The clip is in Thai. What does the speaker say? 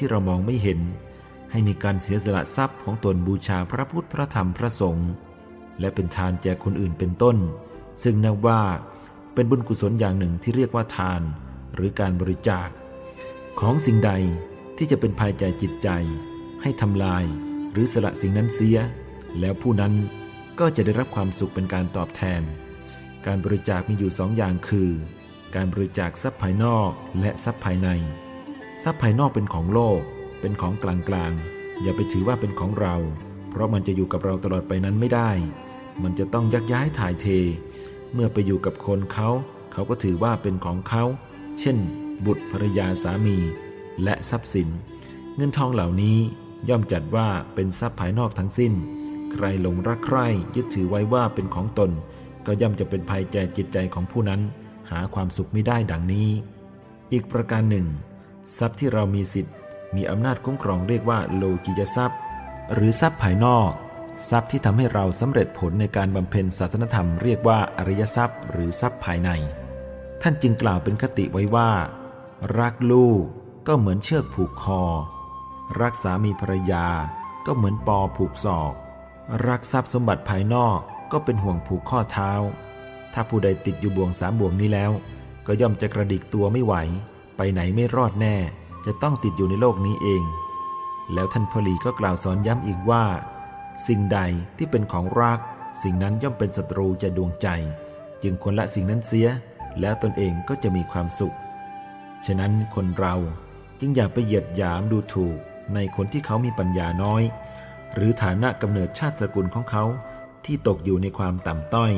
ที่เรามองไม่เห็น ให้มีการเสียสละทรัพย์ของตนบูชาพระพุทธพระธรรมพระสงฆ์และเป็นทานแก่คนอื่นเป็นต้น ซึ่งนับว่าเป็นบุญกุศลอย่างหนึ่งที่เรียกว่าทาน หรือการบริจาค ของสิ่งใดที่จะเป็นภายใจจิตใจ ให้ทำลาย หรือสละสิ่งนั้นเสีย แล้วผู้นั้นก็จะได้รับความสุขเป็นการตอบแทน การบริจาคมีอยู่สองอย่างคือ การบริจาคทรัพย์ภายนอกและทรัพย์ภายใน ทรัพย์ภายนอกเป็นของโลก เป็นของกลางๆ อย่าไปถือว่าเป็นของเรา เพราะมันจะอยู่กับเราตลอดไปนั้นไม่ได้ มันจะต้องยักย้ายถ่ายเท เมื่อไปอยู่กับคนเขา เขาก็ถือว่าเป็นของเขา เช่น บุตรภรรยาสามี และทรัพย์สิน เงินทองเหล่านี้ย่อมจัดว่าเป็นทรัพย์ภายนอกทั้งสิ้น ใครหลงรักใคร่ยึดถือไว้ว่าเป็นของตน ก็ย่อมจะเป็นภัยแก่จิตใจของผู้นั้น หาความสุขไม่ได้ดังนี้ อีกประการหนึ่ง ทรัพย์ที่เรามีสิทธิ์ มีอำนาจคุ้มครองเรียกว่าโลกิยทรัพย์ หรือทรัพย์ภายนอก ทรัพย์ที่ทำให้เราสำเร็จผลในการบำเพ็ญศาสนธรรมเรียกว่าอริยทรัพย์ หรือทรัพย์ภายใน ท่านจึงกล่าวเป็นคติไว้ว่า รักลูกก็เหมือนเชือกผูกคอ รักสามีภรรยา ก็เหมือนปอผูกศอก รักทรัพย์สมบัติภายนอกก็เป็นห่วงผูกข้อเท้า ถ้าผู้ใดติดอยู่บ่วงสามบ่วงนี้แล้ว ก็ย่อมจะกระดิกตัวไม่ไหว ไปไหนไม่รอดแน่ จะต้องติดอยู่ในโลกนี้เอง แล้วท่านพลีก็กล่าวสอนย้ำอีกว่า สิ่งใดที่เป็นของรัก สิ่งนั้นย่อมเป็นศัตรูจะดวงใจ จึงควรละสิ่งนั้นเสีย แล้วตนเองก็จะมีความสุข ฉะนั้นคนเราจึงอย่าไปเหยียดหยามดูถูกในคนที่เขามีปัญญาน้อย หรือฐานะกำเนิดชาติสกุลของเขาที่ตกอยู่ในความต่ำต้อย